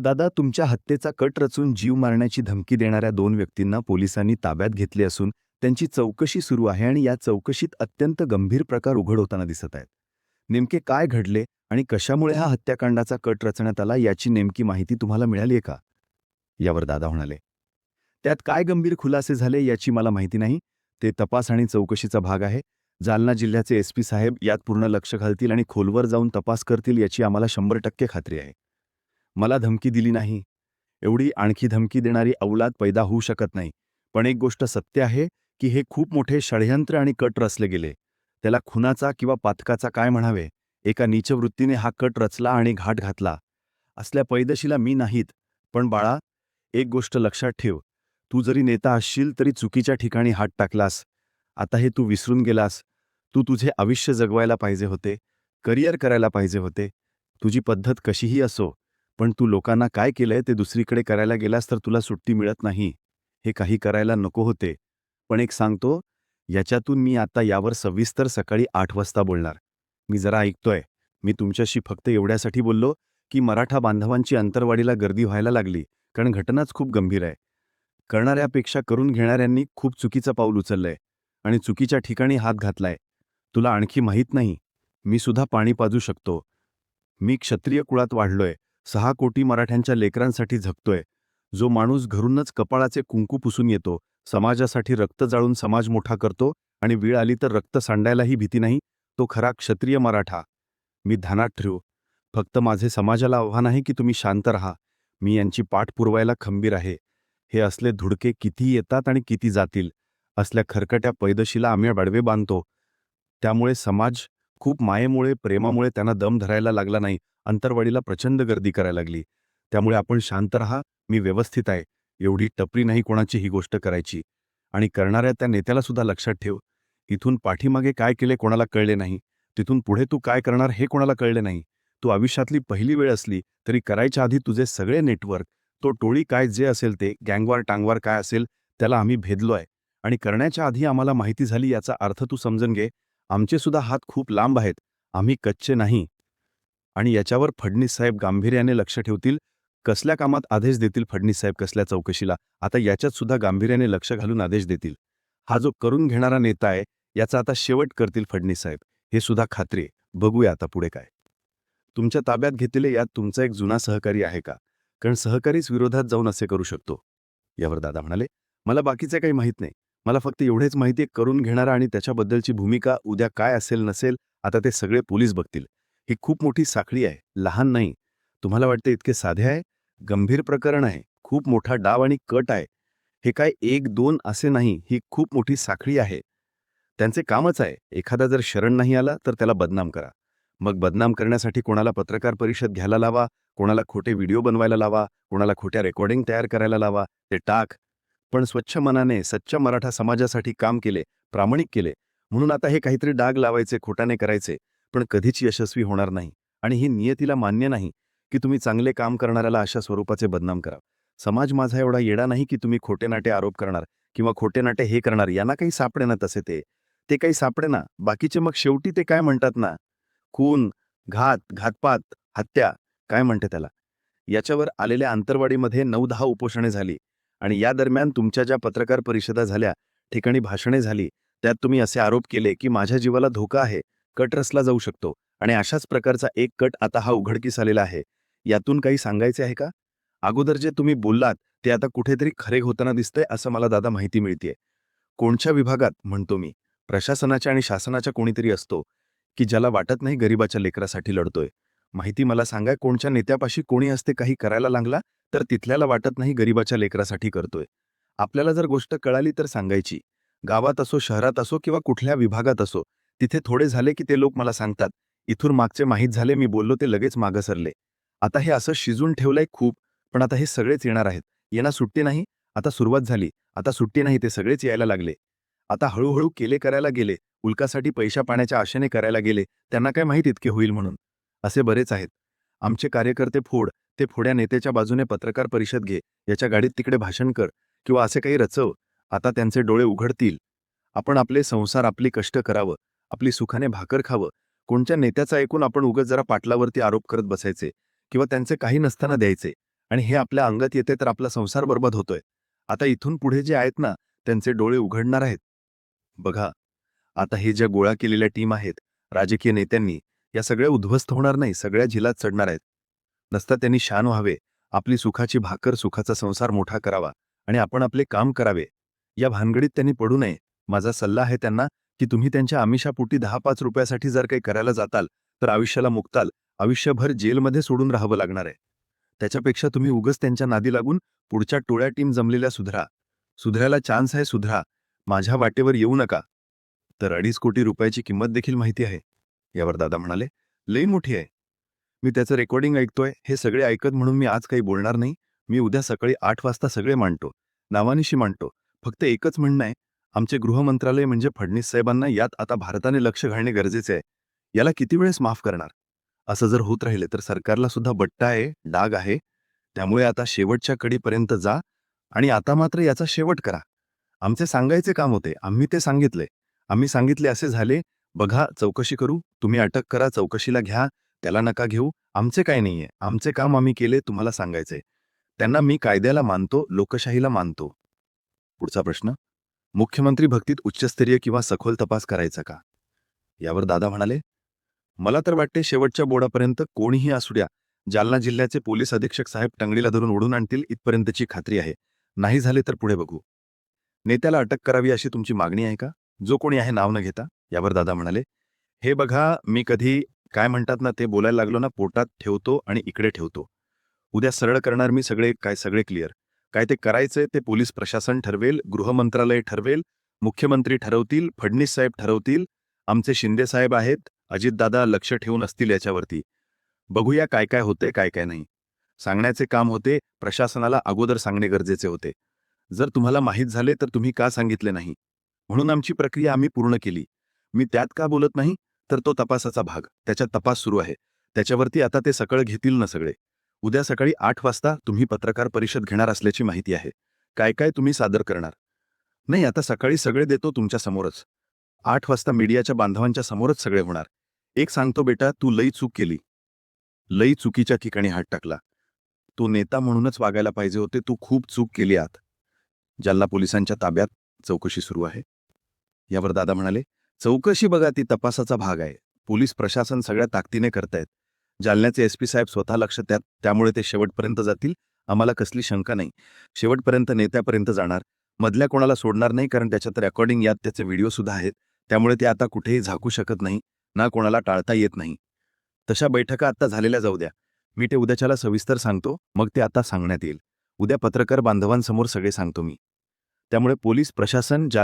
दादा तुमच्या हत्येचा कट रचून जीव मारण्याची धमकी देणाऱ्या दोन व्यक्तींना पोलिसांनी ताब्यात घेतले असून त्यांची चौकशी सुरू आहे आणि या चौकशीत अत्यंत गंभीर प्रकार उघड होताना दिसत आहेत. नेमके काय घडले आणि कशामुळे हा हत्याकांडाचा कट रचण्यात आला याची नेमकी माहिती तुम्हाला मिळाली आहे का? यावर दादा म्हणाले. त्यात काय गंभीर खुलासे झाले याची मला माहिती नाही. ते तपास आणि चौकशीचा भाग आहे. जालना जिल्ह्याचे एस पी साहेब यात पूर्ण लक्ष घालतील आणि खोलवर जाऊन तपास करतील याची आम्हाला शंभर टक्के खात्री आहे. मला धमकी दिली नाही. एवढी आणखी धमकी देणारी औलाद पैदा होऊ शकत नाही. पण एक गोष्ट सत्य आहे की हे खूप मोठे षडयंत्र आणि कट रचले गेले. त्याला खुनाचा किंवा पातकाचा काय म्हणावे? एका नीचवृत्तीने हा कट रचला आणि घाट घातला. असल्या पैदशीला मी नाहीत. पण बाळा एक गोष्ट लक्षात ठेव. तू जरी नेता असशील तरी चुकीच्या ठिकाणी हात टाकलास. आता हे तू विसरून गेलास. तू तुझे आयुष्य जगवायला पाहिजे होते. करिअर करायला पाहिजे होते. तुझी पद्धत कशीही असो. पण तू लोकांना काय केलंय ते दुसरीकडे करायला गेलास तर तुला सुट्टी मिळत नाही. हे काही करायला नको होते. पण एक सांगतो याच्यातून मी आता यावर सविस्तर सकाळी आठ वाजता बोलणार. मी जरा ऐकतोय. मी तुमच्याशी फक्त एवढ्यासाठी बोललो की मराठा बांधवांची अंतरवाडीला गर्दी व्हायला लागली कारण घटनाच खूप गंभीर आहे. करणाऱ्यापेक्षा करून घेणाऱ्यांनी खूप चुकीचं पाऊल उचललंय आणि चुकीच्या ठिकाणी हात घातलाय. तुला आणखी माहीत नाही. मी सुद्धा पाणी पाजू शकतो. मी क्षत्रिय कुळात वाढलोय. सहा कोटी मराठ्यांच्या लेकरांसाठी झगतोय जो माणूस घरूनच कपाळाचे कुंकू पुसून येतो समाजासाठी रक्त जाळून समाज मोठा करतो आणि वेळ आली तर रक्त सांडायलाही भीती नाही तो खरा क्षत्रिय मराठा. मी ध्यानात ठेवू फक्त माझे समाजाला आव्हान आहे की तुम्ही शांत राहा. मी यांची पाठ पुरवायला खंबीर आहे. हे असले धुडके किती येतात आणि किती जातील असल्या खरकट्या पैदशीला आम्ही बडवे बांधतो. त्यामुळे समाज खूप मायेमुळे प्रेमामुळे त्यांना दम धरायला लागला नाही. अंतरवाडीला प्रचंड गर्दी करायला लागली. त्यामुळे आपण शांत राहा मी व्यवस्थित आहे. एवढी टपरी नाही कोणाची ही गोष्ट करायची. आणि करणाऱ्या त्या नेत्याला सुद्धा लक्षात ठेव. इथून पाठीमागे काय केले कोणाला कळले नाही. तिथून पुढे तू काय करणार हे कोणाला कळले नाही. तू आयुष्यातली पहिली वेळ असली तरी करायच्या आधी तुझे सगळे नेटवर्क तो टोळी काय जे असेल ते गँगवार टांगवार काय असेल त्याला आम्ही भेदलोय आणि करण्याच्या आधी आम्हाला माहिती झाली याचा अर्थ तू समजून घे. आमचे सुद्धा हात खूप लांब आहेत. आम्ही कच्चे नाही. आणि याच्यावर फडणीस साहेब गांभीर्याने लक्ष ठेवतील. कसल्या कामात आदेश देतील फडणीस साहेब कसल्या चौकशीला? आता याच्यात सुद्धा गांभीर्याने लक्ष घालून आदेश देतील. हा जो करून घेणारा नेता आहे याचा आता शेवट करतील फडणीस साहेब. हे सुद्धा खात्री आहे. बघूया आता पुढे काय. तुमच्या ताब्यात घेतलेले यात तुमचा एक जुना सहकारी आहे का? कारण सहकारीच विरोधात जाऊन असे करू शकतो. यावर दादा म्हणाले मला बाकीचे काही माहीत नाही. मला फक्त एवढेच माहिती करून घेणारा आणि त्याच्याबद्दलची भूमिका उद्या काय असेल नसेल आता ते सगळे पोलीस बघतील. ही खूप मोठी साखळी आहे. लहान नाही. तुम्हाला वाटते इतके साधे आहे? गंभीर प्रकरण आहे. खूप मोठा डाव आणि कट आहे. हे काय एक दोन असे नाही ही खूप मोठी साखळी आहे. त्यांचे कामच आहे. एखादा जर शरण नाही आला तर त्याला बदनाम करा. मग बदनाम करण्यासाठी कोणाला पत्रकार परिषद घ्यायला लावा? कोणाला खोटे व्हिडिओ बनवायला लावा? कोणाला खोट्या रेकॉर्डिंग तयार करायला लावा? ते टाक. पण स्वच्छ मनाने सच्च्या मराठा समाजासाठी काम केले प्रामाणिक केले. म्हणून आता हे काहीतरी डाग लावायचे खोटाने करायचे. पण कधीच यशस्वी होणार नाही आणि ही नियतीला मान्य नाही की तुम्ही चांगले काम करणाऱ्याला अशा स्वरूपाचे बदनाम करा. समाज माझा एवढा येडा नाही की तुम्ही खोटे नाटे आरोप करणार किंवा खोटे नाटे हे करणार यांना काही सापडे ना तसे ते. ते काही सापडे ना. बाकीचे मग शेवटी ते काय म्हणतात ना? खून घात घातपात हत्या काय म्हणते त्याला? याच्यावर आलेल्या आंतरवाडीमध्ये नऊ दहा उपोषणे झाली आणि या दरम्यान तुमच्या ज्या पत्रकार परिषदा झाल्या ठिकाणी भाषणे झाली त्यात तुम्ही असे आरोप केले की माझ्या जीवाला धोका आहे. कट रचला जाऊ शकतो. आणि अशाच प्रकारचा एक कट आता हा उघडकीस आलेला आहे. यातून काही सांगायचे आहे का? अगोदर जे तुम्ही बोललात ते आता कुठेतरी खरे होताना दिसतंय असं मला दादा माहिती मिळतेय. कोणच्या विभागात म्हणतो मी प्रशासनाच्या आणि शासनाच्या कोणीतरी असतो की ज्याला वाटत नाही गरिबाच्या लेकरासाठी लढतोय? माहिती मला सांगा कोणच्या नेत्यापाशी कोणी असते काही करायला लागला तर तिथल्याला वाटत नाही गरिबाच्या लेकरासाठी करतोय? आपल्याला जर गोष्ट कळाली तर सांगायची. गावात असो शहरात असो किंवा कुठल्या विभागात असो तिथे थोडे झाले की ते लोक मला सांगतात इथून मागचे माहीत झाले मी बोललो ते लगेच मागं सरले. आता हे असं शिजून ठेवलंय खूप पण आता हे सगळेच येणार आहेत. येणार सुट्टी नाही आता सुरुवात झाली. आता सुट्टी नाही ते सगळेच यायला लागले. आता हळूहळू केले करायला गेले उल्कासाठी पैशा पाण्याच्या आशेने करायला गेले त्यांना काय माहीत इतके होईल म्हणून. असे बरेच आहेत. आमचे कार्यकर्ते फोड ते फोड्या नेत्याच्या बाजूने पत्रकार परिषद घे याच्या गाडीत तिकडे भाषण कर किंवा असे काही रचव आता त्यांचे डोळे उघडतील. आपण आपले संसार आपली कष्ट करावं. आपली सुखाने भाकर खावं. कोणत्या नेत्याचं ऐकून आपण उगत जरा पाटलावरती आरोप करत बसायचे किंवा त्यांचे काही नसताना द्यायचे आणि हे आपल्या अंगात येते तर आपला संसार बरबाद होतोय. आता इथून पुढे जे आहेत ना त्यांचे डोळे उघडणार आहेत. बघा आता हे ज्या गोळा केलेल्या टीम आहेत राजकीय नेत्यांनी या सगळ्या उद्ध्वस्त होणार नाही सगळ्या झिलात चढणार आहेत. नसता त्यांनी शान व्हावे आपली सुखाची भाकर सुखाचा संसार मोठा करावा आणि आपण आपले काम करावे. या भानगडीत त्यांनी पडू नये. माझा सल्ला आहे त्यांना की तुम्ही त्यांच्या आमिषापोटी दहा पाच रुपयासाठी जर काही करायला जाताल तर आयुष्याला मुक्ताल. आयुष्यभर जेलमध्ये सोडून राहावं लागणार आहे. त्याच्यापेक्षा तुम्ही उगच त्यांच्या नादी लागून पुढच्या टोळ्या टीम जमलेल्या सुधरा. सुधरायला चान्स आहे सुधरा. माझ्या वाटेवर येऊ नका. तर अडीच कोटी रुपयाची किंमत देखील माहिती आहे. यावर दादा म्हणाले लई मोठी आहे. मी त्याचं रेकॉर्डिंग ऐकतोय. हे सगळे ऐकत म्हणून मी आज काही बोलणार नाही. मी उद्या सकाळी आठ वाजता सगळे मांडतो. नावानिशी मांडतो. फक्त एकच म्हणणं आहे. आमचे गृहमंत्रालय म्हणजे फडणीस साहेबांना यात आता भारताने लक्ष घालणे गरजेचे आहे. याला किती वेळेस माफ करणार? असं जर होत राहिले तर सरकारला सुद्धा बट्टा आहे डाग आहे. त्यामुळे आता शेवटच्या कडीपर्यंत जा आणि आता मात्र याचा शेवट करा. आमचे सांगायचे काम होते आम्ही ते सांगितले. आम्ही सांगितले असे झाले बघा चौकशी करू तुम्ही अटक करा चौकशीला घ्या त्याला नका घेऊ. आमचे काय नाहीये आमचे काम आम्ही केले तुम्हाला सांगायचे त्यांना मी कायद्याला मानतो लोकशाहीला मानतो. पुढचा प्रश्न? मुख्यमंत्री भक्तीत उच्चस्तरीय किंवा सखोल तपास करायचा का? यावर दादा म्हणाले मला तर वाटते शेवटच्या बोर्डापर्यंत कोणीही असू द्या. जालना जिल्ह्याचे पोलीस अधीक्षक साहेब टंगडीला धरून ओढून आणतील इथपर्यंतची खात्री आहे. नाही झाले तर पुढे बघू. नेत्याला अटक करावी अशी तुमची मागणी आहे का? जो कोणी आहे नाव न घेता. यावर दादा म्हणाले हे बघा मी कधी काय म्हणतात ना ते बोलायला लागलो ना पोटात ठेवतो आणि इकडे ठेवतो. उद्या सरळ करणार मी सगळे काय सगळे क्लिअर. काय ते करायचंय ते पोलीस प्रशासन ठरवेल गृहमंत्रालय ठरवेल मुख्यमंत्री ठरवतील फडणीस साहेब ठरवतील आमचे शिंदे साहेब आहेत अजितदादा लक्ष ठेवून असतील याच्यावरती. बघूया काय काय होते काय काय नाही. सांगण्याचे काम होते प्रशासनाला अगोदर सांगणे गरजेचे होते. जर तुम्हाला माहीत झाले तर तुम्ही का सांगितले नाही? म्हणून आमची प्रक्रिया आम्ही पूर्ण केली. मी त्यात का बोलत नाही? तर तो तपासाचा भाग. त्याच्यात तपास सुरू आहे. त्याच्यावरती आता ते सकळ घेतील ना सगळे. उद्या सकाळी आठ वाजता तुम्ही पत्रकार परिषद घेणार असल्याची माहिती आहे. काय काय तुम्ही सादर करणार? नाही आता सकाळी सगळे देतो तुमच्या समोरच. आठ वाजता मीडियाच्या बांधवांच्या समोरच सगळे होणार. एक सांगतो बेटा तू लई चूक केली. लई चुकीच्या ठिकाणी हात टाकला. तू नेता म्हणूनच वागायला पाहिजे होते तू खूप चूक केली आत. जालना पोलिसांच्या ताब्यात चौकशी सुरू आहे. यावर दादा म्हणाले चौकशी बघा ती तपासाचा भाग आहे. पोलीस प्रशासन सगळ्या ताकदीने करतायत. जालन्याचे एस पी साहेब स्वतः लक्ष त्यात त्यामुळे ते शेवटपर्यंत जातील. आम्हाला कसली शंका नाही. शेवटपर्यंत नेत्यापर्यंत जाणार. मधल्या कोणाला सोडणार नाही कारण त्याच्यात रेकॉर्डिंग यात त्याचे व्हिडिओ सुद्धा आहेत. त्यामुळे ते आता कुठेही झाकू शकत नाही ना कोणाला टाळता येत नाही. तशा बैठका आता झालेल्या जाऊ द्या. मी ते उद्याच्याला सविस्तर सांगतो मग ते आता सांगण्यात येईल. उद्या पत्रकार बांधवांसमोर सगळे सांगतो मी. त्यामुळे पोलीस प्रशासन जाल